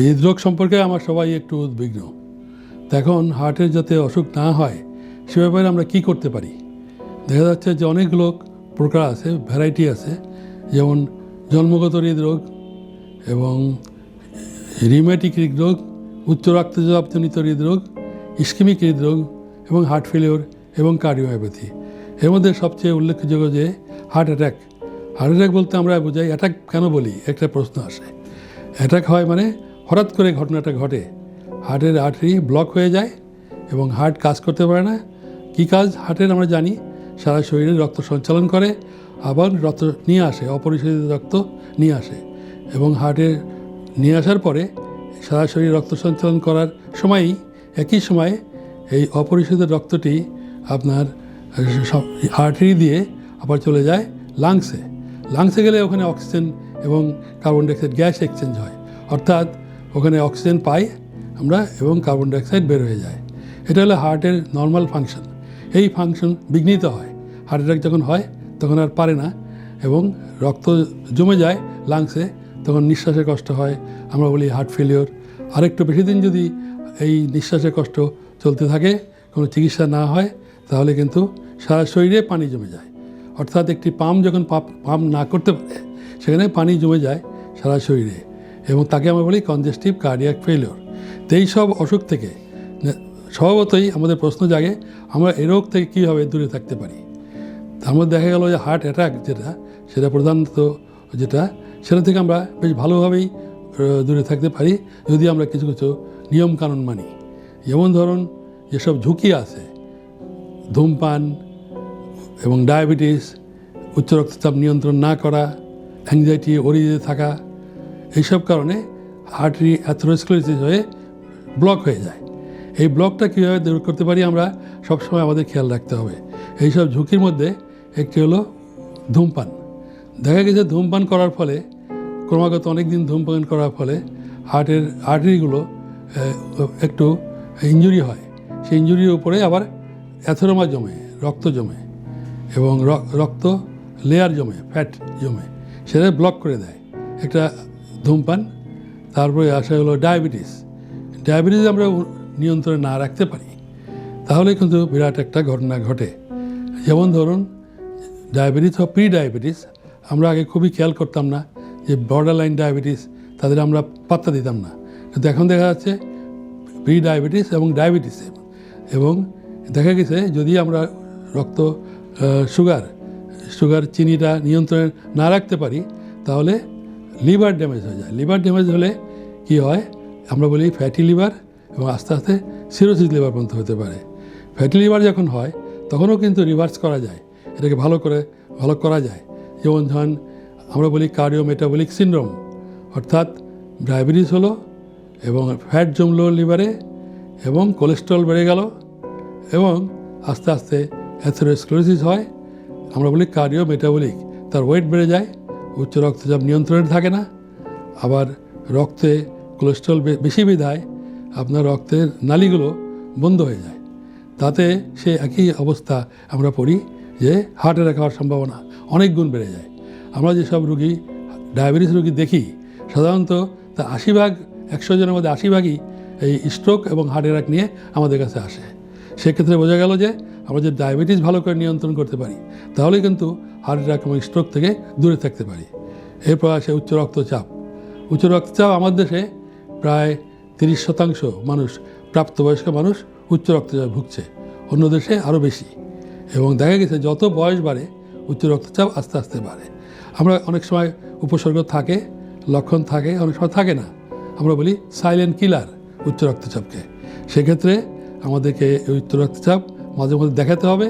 হৃদরোগ সম্পর্কে আমার সবাই একটু উদ্বিগ্ন। এখন হার্টের যাতে অসুখ না হয়, সে ব্যাপারে আমরা কী করতে পারি? দেখা যাচ্ছে যে অনেক লোক প্রকার আছে ভ্যারাইটি আছে, যেমন জন্মগত হৃদরোগ এবং রিমেটিক হৃদরোগ, উচ্চ রক্তচাপজনিত হৃদরোগ ইস্কিমিক হৃদরোগ এবং হার্ট ফেলিওর এবং কার্ডিওপ্যাথি এর মধ্যে সবচেয়ে উল্লেখযোগ্য যে হার্ট অ্যাটাক হার্ট অ্যাটাক বলতে আমরা বোঝাই অ্যাটাক কেন বলি? একটা প্রশ্ন আসে। অ্যাটাক হয় মানে হঠাৎ করে ঘটনাটা ঘটে। হার্টের আর্টারি ব্লক হয়ে যায় এবং হার্ট কাজ করতে পারে না। কী কাজ হার্টের আমরা জানি। সারা শরীরে রক্ত সঞ্চালন করে, আবার রক্ত নিয়ে আসে, অপরিশোধিত রক্ত নিয়ে আসে এবং হার্টের নিয়ে আসার পরে সারা শরীরে রক্ত সঞ্চালন করার সময়ই, একই সময়ে এই অপরিশোধিত রক্তটি আপনার আর্টারি দিয়ে আবার চলে যায় লাংসে। লাংসে গেলে ওখানে অক্সিজেন এবং কার্বন ডাইঅক্সাইড গ্যাস এক্সচেঞ্জ হয়। অর্থাৎ ওখানে অক্সিজেন পাই আমরা এবং কার্বন ডাইঅক্সাইড বের হয়ে যায়। এটা হলো হার্টের নর্মাল ফাংশন। এই ফাংশন বিঘ্নিত হয়। হার্ট অ্যাটাক যখন হয়, তখন আর পারে না এবং রক্ত জমে যায় লাংসে, তখন নিঃশ্বাসে কষ্ট হয়। আমরা বলি হার্ট ফেলিওর। আরেকটু বেশি দিন যদি এই নিঃশ্বাসের কষ্ট চলতে থাকে, কোনো চিকিৎসা না হয়, তাহলে কিন্তু সারা শরীরে পানি জমে যায়। অর্থাৎ একটি পাম্প যখন পাম্প না করতে পারে, সেখানে পানি জমে যায় সারা শরীরে। এবং তাকে আমরা বলি কনজেস্টিভ কার্ডিয়াক ফেলিওর তো এই সব অসুখ থেকে, স্বভাবতই আমাদের প্রশ্ন জাগে, আমরা এ রোগ থেকে কীভাবে দূরে থাকতে পারি? তার মধ্যে দেখা গেল যে হার্ট অ্যাটাক যেটা, সেটা প্রধানত যেটা, সেটা থেকে আমরা বেশ ভালোভাবেই দূরে থাকতে পারি, যদি আমরা কিছু কিছু নিয়মকানুন মানি। যেমন ধরুন, যেসব ঝুঁকি আছে, ধূমপান এবং ডায়াবেটিস উচ্চ রক্তচাপ নিয়ন্ত্রণ না করা অ্যাংজাইটি ওরিজে থাকা এইসব কারণে আর্টারি অ্যাথোরোস্ক্লোসিস হয়ে ব্লক হয়ে যায়। এই ব্লকটা কীভাবে দূর করতে পারি আমরা সবসময় আমাদের খেয়াল রাখতে হবে। এইসব ঝুঁকির মধ্যে একটি হলো ধূমপান। দেখা গেছে ধূমপান করার ফলে, ক্রমাগত অনেক দিন ধূমপান করার ফলে হার্টের আর্টারিগুলো একটু ইঞ্জুরি হয়। সেই ইঞ্জুরির উপরে আবার অ্যাথোরোমা জমে, রক্ত জমে এবং রক্ত লেয়ার জমে, ফ্যাট জমে, সেটা ব্লক করে দেয়। একটা ধূমপান, তারপরে আসা হলো ডায়াবেটিস। ডায়াবেটিস আমরা নিয়ন্ত্রণে না রাখতে পারি। তাহলে কিন্তু বিরাট একটা ঘটনা ঘটে। যেমন ধরুন, ডায়াবেটিস বা প্রি ডায়াবেটিস আমরা আগে খুবই খেয়াল করতাম না যে বর্ডার লাইন ডায়াবেটিস, তাদের আমরা পাত্তা দিতাম না। কিন্তু এখন দেখা যাচ্ছে প্রি ডায়াবেটিস এবং ডায়াবেটিস এবং দেখা গেছে যদি আমরা রক্ত সুগার সুগার, চিনিটা নিয়ন্ত্রণে না রাখতে পারি, তাহলে লিভার ড্যামেজ হয়ে যায়। লিভার ড্যামেজ হলে কি হয়? আমরা বলি ফ্যাটি লিভার এবং আস্তে আস্তে সিরোসিস লিভার পর্যন্ত হতে পারে। ফ্যাটি লিভার যখন হয়, তখনও কিন্তু রিভার্স করা যায়। এটাকে ভালো করে, ভালো করা যায়। যেমন ধরেন, আমরা বলি কার্ডিও মেটাবলিক সিন্ড্রোম। অর্থাৎ ডায়াবেটিস হলো এবং ফ্যাট জমলো লিভারে এবং কোলেস্ট্রল বেড়ে গেল এবং আস্তে আস্তে অ্যাথেরোস্ক্লোসিস হয়। আমরা বলি কার্ডিও মেটাবলিক তার ওয়েট বেড়ে যায়। উচ্চ রক্তচাপ নিয়ন্ত্রণে থাকে না, আবার রক্তে কোলেস্ট্রল বেশি বিধায় আপনার রক্তের নালিগুলো বন্ধ হয়ে যায়। তাতে সে একই অবস্থা আমরা পড়ি যে হার্ট অ্যাটাক হওয়ার সম্ভাবনা অনেক গুণ বেড়ে যায়। আমরা যেসব রুগী ডায়াবেটিস রুগী দেখি, সাধারণত তা আশি ভাগ, একশো জনের মধ্যে আশি ভাগই এই স্ট্রোক এবং হার্ট অ্যাটাক নিয়ে আমাদের কাছে আসে। সেক্ষেত্রে বোঝা গেল যে আমরা যে ডায়াবেটিস ভালো করে নিয়ন্ত্রণ করতে পারি তাহলে কিন্তু হার্ট অ্যাটাক এবং স্ট্রোক থেকে দূরে থাকতে পারি। এরপর আসে উচ্চ রক্তচাপ। উচ্চ রক্তচাপ আমার দেশে প্রায় তিরিশ শতাংশ মানুষ, প্রাপ্তবয়স্ক মানুষ উচ্চ রক্তচাপ ভুগছে। অন্য দেশে আরও বেশি। এবং দেখা গেছে যত বয়স বাড়ে, উচ্চ রক্তচাপ আস্তে আস্তে বাড়ে। আমরা অনেক সময় উপসর্গ থাকে, লক্ষণ থাকে, অনেক সময় থাকে না। আমরা বলি সাইলেন্ট কিলার উচ্চ রক্তচাপকে। সেক্ষেত্রে আমাদেরকে উচ্চ রক্তচাপ মাঝে মধ্যে দেখাতে হবে।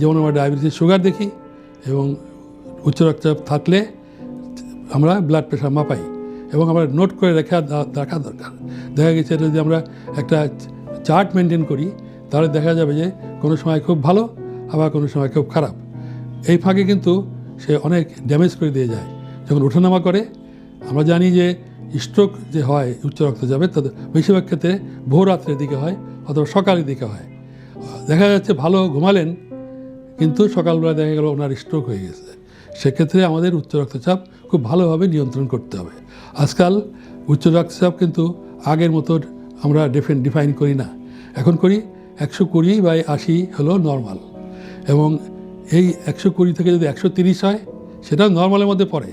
যেমন আমরা ডায়াবেটিস সুগার দেখি এবং উচ্চ রক্তচাপ থাকলে আমরা ব্লাড প্রেশার মাপাই এবং আমরা নোট করে রেখা রাখা দরকার। দেখা গেছে যদি আমরা একটা চার্ট মেনটেন করি, তাহলে দেখা যাবে যে কোনো সময় খুব ভালো, আবার কোনো সময় খুব খারাপ। এই ফাঁকে কিন্তু সে অনেক ড্যামেজ করে দিয়ে যায়। যখন ওঠানামা করে, আমরা জানি যে স্ট্রোক যে হয়, উচ্চ রক্তচাপে তাদের বেশিরভাগ ক্ষেত্রে ভোর রাত্রের দিকে হয় অথবা সকালের দিকে হয়। দেখা যাচ্ছে ভালো ঘুমালেন, কিন্তু সকালবেলা দেখা গেল ওনার স্ট্রোক হয়ে গেছে। সেক্ষেত্রে আমাদের উচ্চ রক্তচাপ খুব ভালোভাবে নিয়ন্ত্রণ করতে হবে। আজকাল উচ্চ রক্তচাপ কিন্তু আগের মতো আমরা ডিফাইন ডিফাইন করি না। এখন করি একশো কুড়ি বাই আশি হলো নর্মাল এবং এই একশো কুড়ি থেকে যদি একশো তিরিশ হয় সেটা নর্মালের মধ্যে পড়ে।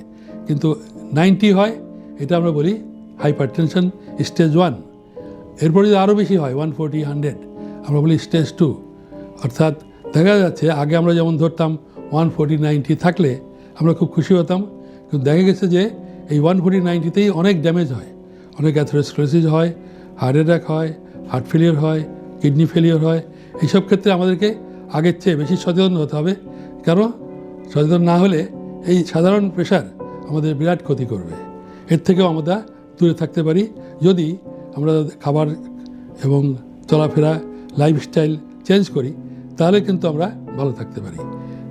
কিন্তু নাইনটি হয় এটা আমরা বলি হাইপার টেনশন স্টেজ ওয়ান। এরপরে যদি আরও বেশি হয় ওয়ান ফোরটি হান্ড্রেড আমরা বলি স্টেজ টু। অর্থাৎ দেখা যাচ্ছে আগে আমরা যেমন ধরতাম ওয়ান ফোরটি নাইনটি থাকলে আমরা খুব খুশি হতাম। কিন্তু দেখা গেছে যে এই ওয়ান ফোরটি নাইনটিতেই অনেক ড্যামেজ হয়। অনেক অ্যাথোরোস্ক্লোসিস হয় হার্ট অ্যাটাক হয় হার্ট ফেলিওর হয় কিডনি ফেলিওর হয়। এইসব ক্ষেত্রে আমাদেরকে আগের চেয়ে বেশি সচেতন হতে হবে। কেন? সচেতন না হলে এই সাধারণ প্রেশার আমাদের বিরাট ক্ষতি করবে। এর থেকেও আমরা দূরে থাকতে পারি। যদি আমরা খাবার এবং চলাফেরা লাইফস্টাইল চেঞ্জ করি, তাহলে কিন্তু আমরা ভালো থাকতে পারি।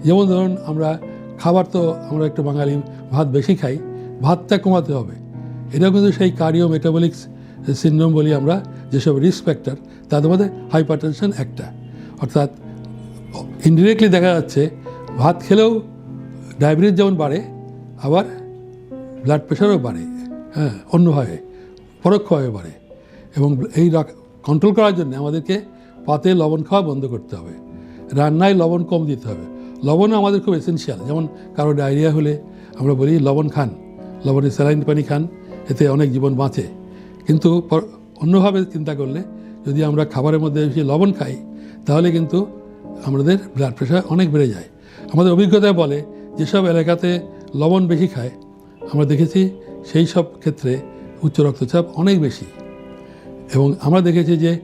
যেমন ধরুন, আমরা খাবার তো আমরা একটু বাঙালি, ভাত বেশি খাই, ভাতটা কমাতে হবে। এটা কিন্তু সেই কার্ডিও মেটাবলিক্স সিন্ড্রোম বলি আমরা, যেসব রিস্ক ফ্যাক্টর তাদের মধ্যে হাইপারটেনশন একটা। অর্থাৎ ইনডিরেক্টলি দেখা যাচ্ছে, ভাত খেলেও ডায়াবেটিস যেমন বাড়ে, আবার ব্লাড প্রেশারও বাড়ে হ্যাঁ অন্যভাবে, পরোক্ষভাবে বাড়ে এবং এই কন্ট্রোল করার জন্য আমাদেরকে পাতে লবণ খাওয়া বন্ধ করতে হবে। রান্নায় লবণ কম দিতে হবে। লবণও আমাদের খুব এসেন্সিয়াল যেমন কারও ডায়রিয়া হলে আমরা বলি, লবণ খান লবণে স্যালাইন পানি খান, এতে অনেক জীবন বাঁচে। কিন্তু অন্যভাবে চিন্তা করলে যদি আমরা খাবারের মধ্যে বেশি লবণ খাই, তাহলে কিন্তু আমাদের ব্লাড প্রেশার অনেক বেড়ে যায়। আমাদের অভিজ্ঞতা বলে, যেসব এলাকাতে লবণ বেশি খায় আমরা দেখেছি সেই সব ক্ষেত্রে উচ্চ রক্তচাপ অনেক বেশি। এবং আমরা দেখেছি যে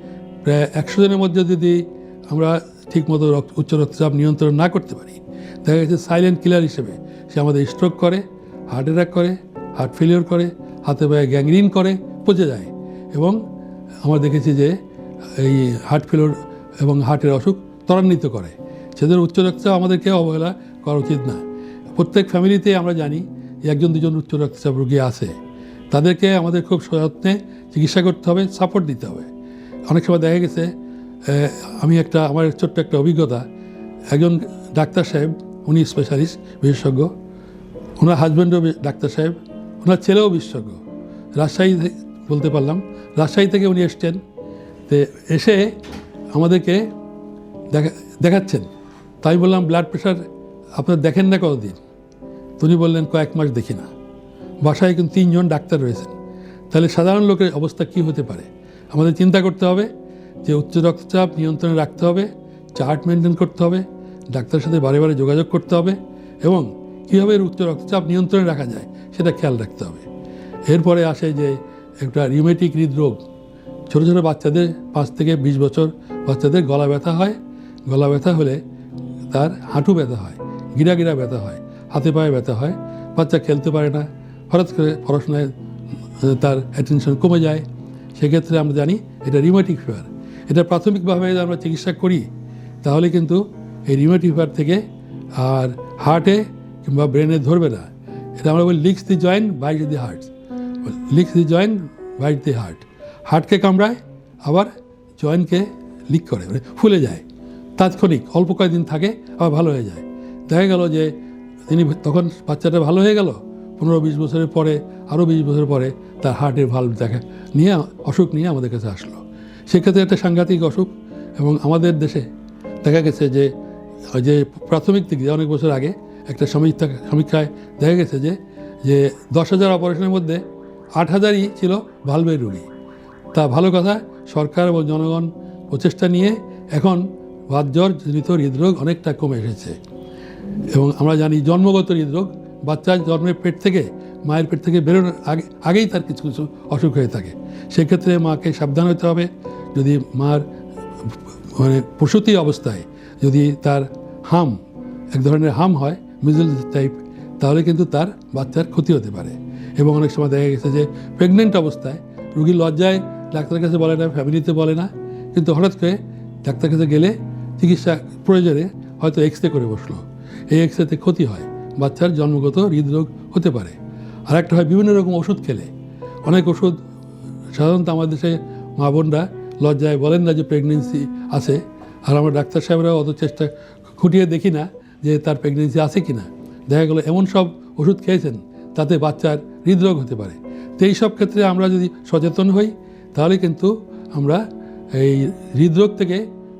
প্রায় একশো জনের মধ্যে যদি আমরা ঠিকমতো রক্ত, উচ্চ রক্তচাপ নিয়ন্ত্রণ না করতে পারি, দেখা গেছে সাইলেন্ট কিলার হিসেবে সে আমাদের স্ট্রোক করে হার্ট অ্যাটাক করে হার্ট ফেলিওর করে, হাতে পায়ে গ্যাংরিন করে, পচে যায়। এবং আমরা দেখেছি যে এই হার্ট ফেলিওর এবং হার্টের অসুখ ত্বরান্বিত করে। সেদের উচ্চ রক্তচাপ আমাদেরকে অবহেলা করা উচিত না। প্রত্যেক ফ্যামিলিতে আমরা জানি একজন, দুজন উচ্চ রক্তচাপ রোগী আছে, তাদেরকে আমাদের খুব সযত্নে চিকিৎসা করতে হবে সাপোর্ট দিতে হবে। অনেক সময় দেখা গেছে আমি একটা, আমার ছোট্ট একটা অভিজ্ঞতা। একজন ডাক্তার সাহেব, উনি স্পেশালিস্ট বিশেষজ্ঞ। ওনার হাজব্যান্ডও ডাক্তার সাহেব। ওনার ছেলেও বিশেষজ্ঞ। রাজশাহী বলতে পারলাম, রাজশাহী থেকে উনি এসছেন। তো, এসে আমাদেরকে দেখা, দেখাচ্ছেন। তাই বললাম ব্লাড প্রেশার আপনার দেখেন না কতদিন। উনি বললেন, কয়েক মাস দেখি না। বাসায় কিন্তু তিনজন ডাক্তার রয়েছেন। তাহলে সাধারণ লোকের অবস্থা কি হতে পারে? আমাদের চিন্তা করতে হবে যে উচ্চ রক্তচাপ নিয়ন্ত্রণে রাখতে হবে, চার্ট মেনটেন করতে হবে, ডাক্তারের সাথে বারে বারে যোগাযোগ করতে হবে এবং কীভাবে উচ্চ রক্তচাপ নিয়ন্ত্রণে রাখা যায় সেটা খেয়াল রাখতে হবে। এরপরে আসে যে একটা রিউমেটিক হৃদরোগ। ছোটো ছোটো বাচ্চাদের পাঁচ থেকে বিশ বছর বাচ্চাদের গলা ব্যথা হয়। গলা ব্যথা হলে তার হাঁটু ব্যথা হয়, গিরা গিরা ব্যথা হয়। হাতে পায়ে ব্যথা হয়, বাচ্চা খেলতে পারে না, হঠাৎ করে পড়াশোনায় তার অ্যাটেনশন কমে যায়। সেক্ষেত্রে আমরা জানি এটা রিউমেটিক ফিভার এটা প্রাথমিকভাবে যদি আমরা চিকিৎসা করি, তাহলে কিন্তু এই রিউমেটিক ফিভার থেকে আর হার্টে কিংবা ব্রেনে ধরবে না। এটা আমরা বলি licks the joint bite the heart licks the joint bite the heart heart কামড়ায়, আবার জয়েন্টকে লিক করে মানে ফুলে যায়। তাৎক্ষণিক, অল্প কয়েকদিন থাকে, আবার ভালো হয়ে যায়। দেখা গেল যে তিনি তখন বাচ্চাটা ভালো হয়ে গেল। পনেরো বিশ বছরের পরে আরও বিশ বছর পরে তার হার্টের ভাল্ব দেখা নিয়ে, অসুখ নিয়ে আমাদের কাছে আসলো। সেক্ষেত্রে একটা সাংঘাতিক অসুখ এবং আমাদের দেশে দেখা গেছে যে যে প্রাথমিক দিক অনেক বছর আগে একটা সমীক্ষা, সমীক্ষায় দেখা গেছে যে যে দশ হাজার অপারেশনের মধ্যে আট হাজারই ছিল ভালভের রুগী। তা ভালো কথা, সরকার এবং জনগণ প্রচেষ্টা নিয়ে এখন বাতজ্বর জনিত হৃদরোগ অনেকটা কমে এসেছে। এবং আমরা জানি জন্মগত হৃদরোগ বাচ্চার জন্মের পেট থেকে, মায়ের পেট থেকে বেরোনোর আগে, আগেই তার কিছু কিছু অসুখ হয়ে থাকে। সেক্ষেত্রে মাকে সাবধান হতে হবে। যদি মার মানে প্রসূতি অবস্থায় যদি তার হাম, এক ধরনের হাম হয় মিজল টাইপ তাহলে কিন্তু তার বাচ্চার ক্ষতি হতে পারে। এবং অনেক সময় দেখা গেছে যে প্রেগনেন্ট অবস্থায় রুগীর লজ্জায় ডাক্তারের কাছে বলে না ফ্যামিলিতে বলে না, কিন্তু হঠাৎ করে ডাক্তার কাছে গেলে চিকিৎসা প্রয়োজনে হয়তো এক্স রে করে বসল। এই এক্স রেতে ক্ষতি হয়, বাচ্চার জন্মগত হৃদরোগ হতে পারে। আর একটা হয় বিভিন্ন রকম ওষুধ খেলে। অনেক ওষুধ, সাধারণত আমাদের দেশে মা বোনরা লজ্জায় বলেন না যে প্রেগনেন্সি আছে। আর আমরা ডাক্তার সাহেবরা অত চেষ্টা খুঁটিয়ে দেখি না যে তার প্রেগনেন্সি আছে কি না দেখা গেলো এমন সব ওষুধ খেয়েছেন তাতে বাচ্চার হৃদরোগ হতে পারে। তো এই সব ক্ষেত্রে আমরা যদি সচেতন হই, তাহলে কিন্তু আমরা এই হৃদরোগ থেকে